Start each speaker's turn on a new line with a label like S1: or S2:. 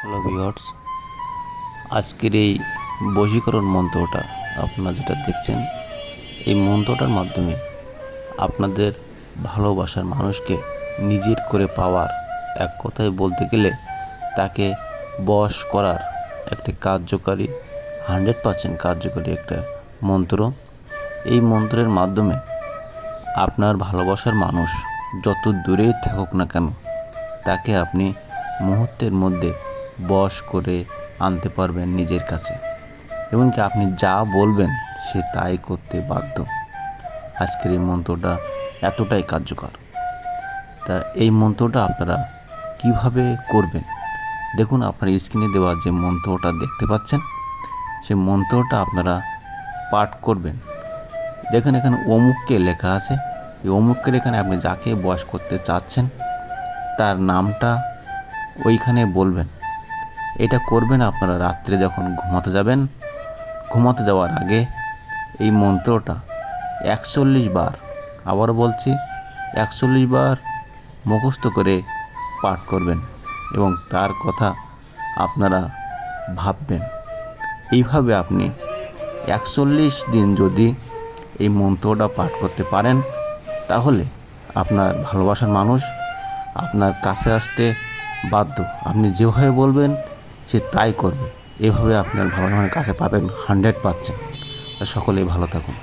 S1: Hello viewers আজকের এই বশীকরণ মন্ত্রটা আপনারা যেটা দেখছেন, এই মন্ত্রটার মাধ্যমে আপনাদের ভালোবাসার মানুষকে নিজের করে পাওয়ার এক কথায় বলতে গেলে তাকে বশ করার একটি কার্যকারী, হান্ড্রেড পার্সেন্ট কার্যকারী একটা মন্ত্র। এই মন্ত্রের মাধ্যমে আপনার ভালোবাসার মানুষ যত দূরেই থাকুক না কেন, তাকে আপনি মুহূর্তের মধ্যে বশ করে আনতে পারবেন নিজের কাছে। এমনকি আপনি যা বলবেন সে তাই করতে বাধ্য। আজকের এই মন্ত্রটা এতটাই কার্যকর। তা এই মন্ত্রটা আপনারা কীভাবে করবেন? দেখুন, আপনার স্ক্রিনে দেওয়া যে মন্ত্রটা দেখতে পাচ্ছেন সেই মন্ত্রটা আপনারা পাঠ করবেন। দেখেন, এখানে অমুককে লেখা আছে। এই অমুককে এখানে আপনি যাকে বয়স করতে চাচ্ছেন, তার নামটা ওইখানে বলবেন। এটা করবেন আপনারা রাত্রে যখন ঘুমাতে যাবেন। ঘুমাতে যাওয়ার আগে এই মন্ত্রটা একচল্লিশ বার আবার বলছি, একচল্লিশ বার মুখস্থ করে পাঠ করবেন এবং তার কথা আপনারা ভাববেন। এইভাবে আপনি একচল্লিশ দিন যদি এই মন্ত্রটা পাঠ করতে পারেন, তাহলে আপনার ভালোবাসার মানুষ আপনার কাছে আসতে বাধ্য। আপনি যেভাবে বলবেন সে তাই করবে। এভাবে আপনার ভগবানের কাছে পাবেন হান্ড্রেড পাচ্ছেন সকলেই ভালো থাকুন।